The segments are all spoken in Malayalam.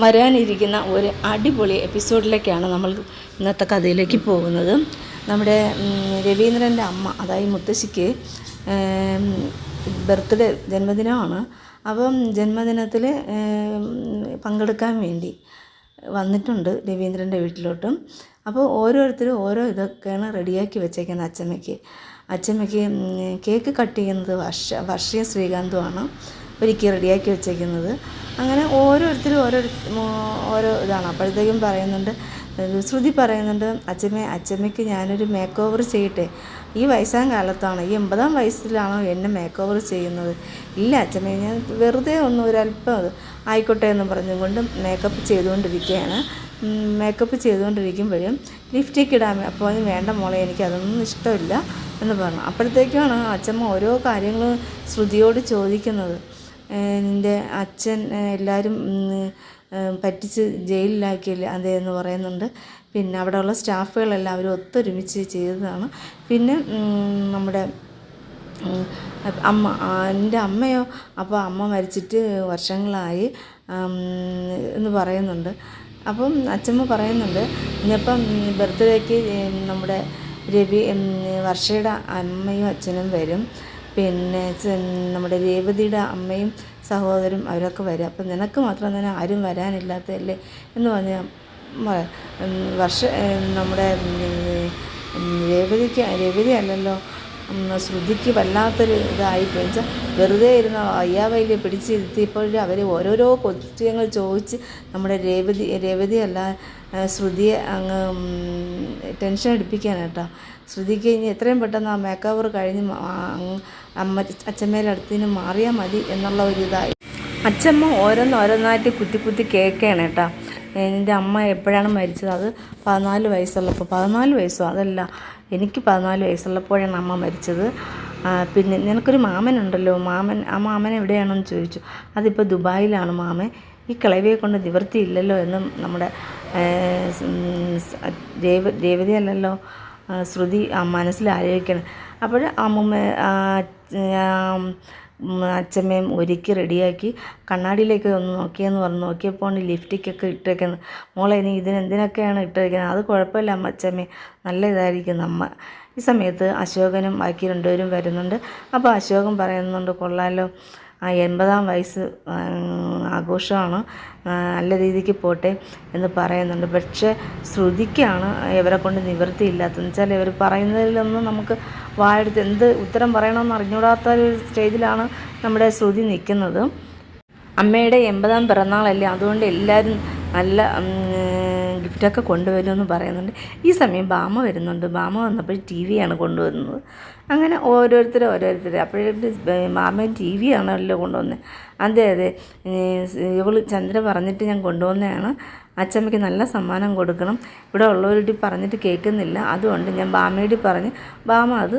വരാനിരിക്കുന്ന ഒരു അടിപൊളി എപ്പിസോഡിലേക്കാണ് നമ്മൾ ഇന്നത്തെ കഥയിലേക്ക് പോകുന്നത്. നമ്മുടെ രവീന്ദ്രന്റെ അമ്മ അതായത് മുത്തശ്ശിക്ക് ബർത്ത്ഡേ ജന്മദിനമാണ്. അപ്പം ജന്മദിനത്തിൽ പങ്കെടുക്കാൻ വേണ്ടി വന്നിട്ടുണ്ട് രവീന്ദ്രന്റെ വീട്ടിലോട്ടും. അപ്പോൾ ഓരോരുത്തരും ഓരോ ഇതൊക്കെയാണ് റെഡിയാക്കി വെച്ചേക്കുന്നത് അച്ചമ്മയ്ക്ക് അച്ചമ്മയ്ക്ക് കേക്ക് കട്ട് ചെയ്യുന്നത് വർഷ വർഷീയ ശ്രീകാന്തുമാണ് ഒരുക്കി റെഡിയാക്കി വെച്ചേക്കുന്നത്. അങ്ങനെ ഓരോരുത്തരും ഓരോ ഓരോ ഇതാണ്. അപ്പോഴത്തേക്കും പറയുന്നുണ്ട് ശ്രുതി പറയുന്നുണ്ട് അച്ഛമ്മേ അച്ഛമ്മയ്ക്ക് ഞാനൊരു മേക്ക് ഓവർ ചെയ്യട്ടെ? ഈ വയസ്സാം കാലത്താണ് ഈ എൺപതാം വയസ്സിലാണോ എന്നെ മേക്ക് ഓവർ ചെയ്യുന്നത്? ഇല്ല അച്ഛമ്മേ ഞാൻ വെറുതെ ഒന്ന് ഒരല്പം അത് ആയിക്കോട്ടെ എന്ന് പറഞ്ഞുകൊണ്ട് മേക്കപ്പ് ചെയ്തുകൊണ്ടിരിക്കുകയാണ്. മേക്കപ്പ് ചെയ്തുകൊണ്ടിരിക്കുമ്പോഴും ലിഫ്റ്റിക്ക് ഇടാൻ അപ്പോൾ വേണ്ട മോളെ എനിക്ക് അതൊന്നും ഇഷ്ടമില്ല എന്ന് പറഞ്ഞു. അപ്പോഴത്തേക്കാണ് അച്ഛമ്മ ഓരോ കാര്യങ്ങളും ശ്രുതിയോട് ചോദിക്കുന്നത്. നിന്റെ അച്ഛൻ എല്ലാവരും പറ്റിച്ച് ജയിലിലാക്കിയില്ലേ അതേ എന്ന് പറയുന്നുണ്ട്. പിന്നെ അവിടെയുള്ള സ്റ്റാഫുകളെല്ലാവരും ഒത്തൊരുമിച്ച് ചെയ്തതാണ്. പിന്നെ നമ്മുടെ അമ്മ എന്റെ അമ്മയോ? അപ്പോൾ അമ്മ മരിച്ചിട്ട് വർഷങ്ങളായി എന്ന് പറയുന്നുണ്ട്. അപ്പം അച്ഛമ്മ പറയുന്നുണ്ട് ഇന്നിപ്പം ബർത്ത്ഡേക്ക് നമ്മുടെ രവി വർഷയുടെ അമ്മയും അച്ഛനും വരും. പിന്നെ നമ്മുടെ രേവതിയുടെ അമ്മയും സഹോദരും അവരൊക്കെ വരും. അപ്പം നിനക്ക് മാത്രം തന്നെ ആരും വരാനില്ലാത്തതല്ലേ എന്ന് പറഞ്ഞ വർഷ നമ്മുടെ രേവതിക്ക് രേവതി അല്ലല്ലോ. ശ്രുതിക്ക് വല്ലാത്തൊരു ഇതായി വെച്ചാൽ വെറുതെ ഇരുന്ന അയ്യാവയിലെ പിടിച്ചിരുത്തിയപ്പോഴും അവർ ഓരോരോ കൊച്ചുങ്ങൾ ചോദിച്ച് നമ്മുടെ രേവതി രേവതി അല്ല ശ്രുതിയെ അങ്ങ് ടെൻഷൻ ടെൻഷൻ കേട്ടോ. ശ്രുതിക്ക് ഇനി എത്രയും പെട്ടെന്ന് ആ മേക്കവർ കഴിഞ്ഞ് അമ്മ അമ്മ അച്ഛമ്മേലെ അടുത്തിന് മാറിയാൽ മതി എന്നുള്ള ഒരു ഇതായി. അച്ഛമ്മ ഓരോന്നോരോന്നായിട്ട് കുത്തി കുത്തി കേൾക്കുകയാണ് കേട്ടോ. എന്റെ അമ്മ എപ്പോഴാണ് മരിച്ചത്? അത് പതിനാല് വയസ്സുള്ളപ്പോൾ പതിനാല് വയസ്സോ? അതല്ല എനിക്ക് പതിനാല് വയസ്സുള്ളപ്പോഴാണ് അമ്മ മരിച്ചത്. പിന്നെ നിനക്കൊരു മാമനുണ്ടല്ലോ മാമൻ ആ മാമൻ എവിടെയാണെന്ന് ചോദിച്ചു. അതിപ്പോൾ ദുബായിലാണ് മാമൻ. ഈ കിളവിയെ കൊണ്ട് നിവൃത്തിയില്ലല്ലോ എന്നും നമ്മുടെ രേവ രേവതി അല്ലല്ലോ ശ്രുതി മനസ്സിൽ ആലോചിക്കണം. അപ്പോൾ അമ്മൂമ്മ അച്ഛമ്മയും ഒരുക്കി റെഡിയാക്കി കണ്ണാടിയിലേക്ക് ഒന്ന് നോക്കിയെന്ന് പറഞ്ഞു. നോക്കിയപ്പോൾ ലിഫ്റ്റിക്കൊക്കെ ഇട്ടേക്കുന്നത് മോളെ ഇനി ഇതിനെന്തിനൊക്കെയാണ് ഇട്ടേക്കുന്നത്? അത് കുഴപ്പമില്ല അമ്മ അച്ഛമ്മേ. നല്ല ഇതായിരിക്കുന്നു അമ്മ ഈ സമയത്ത് അശോകനും ബാക്കി രണ്ടുപേരും വരുന്നുണ്ട്. അപ്പോൾ അശോകൻ പറയുന്നുണ്ട് കൊള്ളാലോ. എൺപതാം വയസ്സ് ആ, ആഘോഷമാണ് ആ, നല്ല രീതിക്ക് പോട്ടെ എന്ന് പറയുന്നുണ്ട്. പക്ഷേ ശ്രുതിക്കാണ് ഇവരെ കൊണ്ട് നിവൃത്തിയില്ലാത്തതെന്ന് വെച്ചാൽ ഇവർ പറയുന്നതിലൊന്നും നമുക്ക് വായെടുത്ത് എന്ത് ഉത്തരം പറയണമെന്ന് അറിഞ്ഞൂടാത്ത ഒരു സ്റ്റേജിലാണ് നമ്മുടെ ശ്രുതി നിൽക്കുന്നത്. അമ്മയുടെ എൺപതാം പിറന്നാളല്ലേ? അതുകൊണ്ട് എല്ലാവരും നല്ല ഗിഫ്റ്റൊക്കെ കൊണ്ടുവരുമെന്ന് പറയുന്നുണ്ട്. ഈ സമയം ബാമ വരുന്നുണ്ട്. ബാമ വന്നപ്പോൾ ടി വിയാണ് കൊണ്ടുവരുന്നത് അങ്ങനെ ഓരോരുത്തർ ഓരോരുത്തർ അപ്പോഴേക്കും മാമൻ ടി വി ആണല്ലോ കൊണ്ടുവന്നത് അതെ. അതെ ഇവൾ ചന്ദ്ര പറഞ്ഞിട്ട് ഞാൻ കൊണ്ടുവന്നതാണ്. അച്ചമ്മയ്ക്ക് നല്ല സമ്മാനം കൊടുക്കണം. ഇവിടെ ഉള്ളവരുടെ പറഞ്ഞിട്ട് കേൾക്കുന്നില്ല. അതുകൊണ്ട് ഞാൻ ബാമയോട് പറഞ്ഞ് ബാമ അത്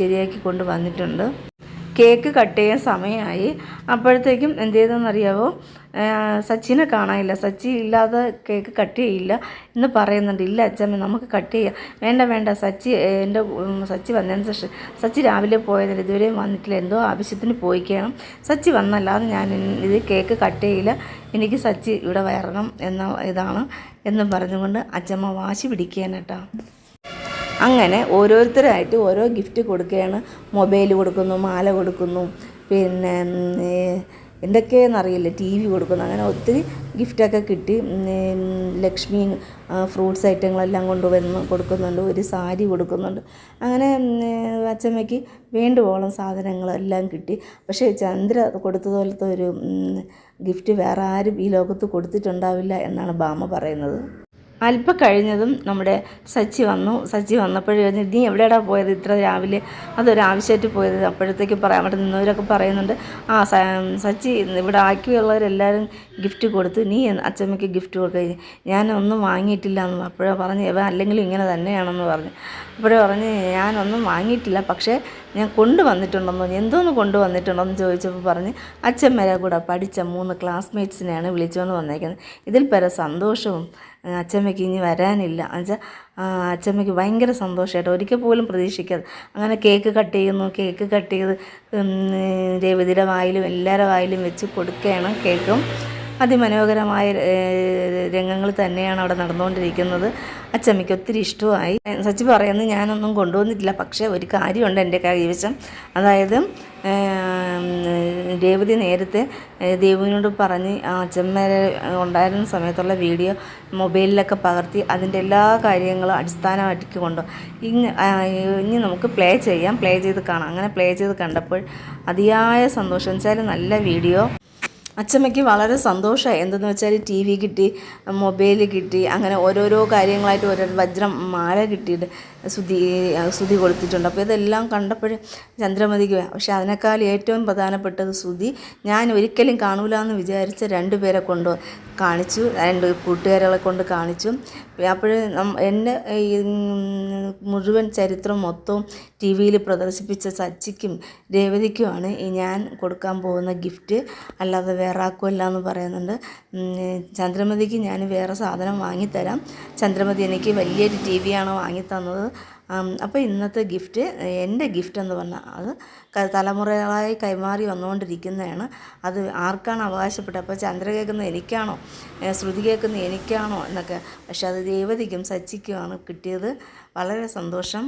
ശരിയാക്കി കൊണ്ട് വന്നിട്ടുണ്ട്. കേക്ക് കട്ട് ചെയ്യാൻ സമയമായി. അപ്പോഴത്തേക്കും എന്ത് ചെയ്തെന്നറിയാവോ സച്ചിനെ കാണാനില്ല. സച്ചി ഇല്ലാതെ കേക്ക് കട്ട് ചെയ്യില്ല എന്ന് പറയുന്നുണ്ട്. ഇല്ല അച്ഛമ്മ നമുക്ക് കട്ട് ചെയ്യാം. വേണ്ട വേണ്ട. സച്ചി എന്റെ സച്ചി വന്നതിന് ശേഷം സച്ചി രാവിലെ പോയതിൽ ഇതുവരെയും വന്നിട്ടില്ല. എന്തോ ആവശ്യത്തിന് പോയിക്കണം. സച്ചി വന്നല്ലാതെ ഞാൻ ഇത് കേക്ക് കട്ട് ചെയ്യില്ല. എനിക്ക് സച്ചി ഇവിടെ വരണം എന്ന ഇതാണ് എന്ന് പറഞ്ഞുകൊണ്ട് അച്ഛമ്മ വാശി പിടിക്കുകയാണ് കേട്ടോ. അങ്ങനെ ഓരോരുത്തരായിട്ട് ഓരോ ഗിഫ്റ്റ് കൊടുക്കുകയാണ്. മൊബൈൽ കൊടുക്കുന്നു മാല കൊടുക്കുന്നു പിന്നെ എന്തൊക്കെയെന്നറിയില്ല ടി വി കൊടുക്കുന്നു. അങ്ങനെ ഒത്തിരി ഗിഫ്റ്റൊക്കെ കിട്ടി. ലക്ഷ്മി ഫ്രൂട്ട്സ് ഐറ്റങ്ങളെല്ലാം കൊണ്ടുവന്ന് കൊടുക്കുന്നുണ്ട്. ഒരു സാരി കൊടുക്കുന്നുണ്ട്. അങ്ങനെ അച്ഛമ്മയ്ക്ക് വേണ്ടുവോളം സാധനങ്ങളെല്ലാം കിട്ടി. പക്ഷേ ചന്ദ്ര കൊടുത്തതുപോലത്തെ ഒരു ഗിഫ്റ്റ് വേറെ ആരും ഈ ലോകത്ത് കൊടുത്തിട്ടുണ്ടാവില്ല എന്നാണ് ബാമ പറയുന്നത്. അല്പം കഴിഞ്ഞതും നമ്മുടെ സച്ചി വന്നു. സച്ചി വന്നപ്പോഴേ നീ എവിടെയാടാ പോയത്? ഇത്ര രാവിലെ അതൊരാവശ്യമായിട്ട് പോയത്. അപ്പോഴത്തേക്ക് പറയാം അവിടെ നിന്നവരൊക്കെ പറയുന്നുണ്ട് ആ സച്ചി ഇവിടെ ആക്കിയുള്ളവരെല്ലാവരും ഗിഫ്റ്റ് കൊടുത്ത്. നീ അച്ഛമ്മയ്ക്ക് ഗിഫ്റ്റ് കൊടുക്കുക ഞാനൊന്നും വാങ്ങിയിട്ടില്ല എന്ന് അപ്പോഴേ പറഞ്ഞു ഇവ അല്ലെങ്കിൽ ഇങ്ങനെ തന്നെയാണെന്ന് പറഞ്ഞു. അപ്പോഴേ പറഞ്ഞ് ഞാനൊന്നും വാങ്ങിയിട്ടില്ല പക്ഷേ ഞാൻ കൊണ്ടുവന്നിട്ടുണ്ടെന്ന് എന്തോന്ന് കൊണ്ടുവന്നിട്ടുണ്ടെന്ന് ചോദിച്ചപ്പോൾ പറഞ്ഞ് അച്ഛമ്മേരെ കൂടെ പഠിച്ച മൂന്ന് ക്ലാസ്മേറ്റ്സിനെയാണ് വിളിച്ചുകൊണ്ട് വന്നേക്കുന്നത്. ഇതിൽ പര സന്തോഷവും അച്ചമ്മയ്ക്ക് ഇനി വരാനില്ല. എന്നുവെച്ചാൽ അച്ചമ്മയ്ക്ക് ഭയങ്കര സന്തോഷമായിട്ട് ഒരിക്കൽ പോലും പ്രതീക്ഷിക്കാതെ അങ്ങനെ കേക്ക് കട്ട് ചെയ്യുന്നു കേക്ക് കട്ട് ചെയ്ത് രേവതിയുടെ വായിലും എല്ലാവരുടെ വായിലും വെച്ച് കൊടുക്കുകയാണ് കേക്കും. അതിമനോഹരമായ രംഗങ്ങൾ തന്നെയാണ് അവിടെ നടന്നുകൊണ്ടിരിക്കുന്നത്. അച്ചമ്മയ്ക്ക് ഒത്തിരി ഇഷ്ടമായി. സച്ചി പറയുന്നത് ഞാനൊന്നും കൊണ്ടുവന്നിട്ടില്ല പക്ഷേ ഒരു കാര്യമുണ്ട് എന്റെ കൈവശം. അതായത് രേവതി നേരത്തെ ദേവുവിനോട് പറഞ്ഞ് അച്ഛന്മാരെ ഉണ്ടായിരുന്ന സമയത്തുള്ള വീഡിയോ മൊബൈലിലൊക്കെ പകർത്തി അതിന്റെ എല്ലാ കാര്യങ്ങളും അടിസ്ഥാനമാക്കി കൊണ്ടു ഇങ്ങ് ഇനി നമുക്ക് പ്ലേ ചെയ്യാം പ്ലേ ചെയ്ത് കാണാം. അങ്ങനെ പ്ലേ ചെയ്ത് കണ്ടപ്പോൾ അതിയായ സന്തോഷം. വെച്ചാൽ നല്ല വീഡിയോ. അച്ചമ്മയ്ക്ക് വളരെ സന്തോഷമായി. എന്തെന്ന് വെച്ചാൽ ടി വി കിട്ടി മൊബൈൽ കിട്ടി അങ്ങനെ ഓരോരോ കാര്യങ്ങളായിട്ട് ഓരോ വജ്രം മാല കിട്ടിയിട്ട് സുതി സുതി കൊടുത്തിട്ടുണ്ട് അപ്പോൾ ഇതെല്ലാം കണ്ടപ്പോഴും ചന്ദ്രമതിക്ക് പക്ഷെ അതിനേക്കാൾ ഏറ്റവും പ്രധാനപ്പെട്ടത് സുതി. ഞാൻ ഒരിക്കലും കാണൂല എന്ന് വിചാരിച്ച രണ്ട് പേരെ കൊണ്ട് കാണിച്ചു. രണ്ട് കൂട്ടുകാരികളെ കൊണ്ട് കാണിച്ചു. അപ്പോൾ എന്റെ മുഴുവൻ ചരിത്രം മൊത്തവും ടി വിയിൽ പ്രദർശിപ്പിച്ച സച്ചിക്കും രേവതിക്കുമാണ് ഞാൻ കൊടുക്കാൻ പോകുന്ന ഗിഫ്റ്റ്. അല്ലാതെ വേറെ ആക്കുമല്ല എന്ന് പറയുന്നുണ്ട് ചന്ദ്രമതിക്ക് ഞാൻ വേറെ സാധനം വാങ്ങിത്തരാം. ചന്ദ്രമതി എനിക്ക് വലിയൊരു ടി വിയാണ് വാങ്ങിത്തന്നത്. അപ്പോൾ ഇന്നത്തെ ഗിഫ്റ്റ് എന്റെ ഗിഫ്റ്റ് എന്ന് പറഞ്ഞാൽ അത് തലമുറകളായി കൈമാറി വന്നുകൊണ്ടിരിക്കുന്നതാണ്. അത് ആർക്കാണ് അവകാശപ്പെട്ടത്? അപ്പോൾ ചന്ദ്ര കേൾക്കുന്നത് എനിക്കാണോ? ശ്രുതി കേൾക്കുന്നത് എനിക്കാണോ എന്നൊക്കെ. പക്ഷെ അത് രേവതിക്കും സച്ചിക്കുമാണ് കിട്ടിയത്. വളരെ സന്തോഷം.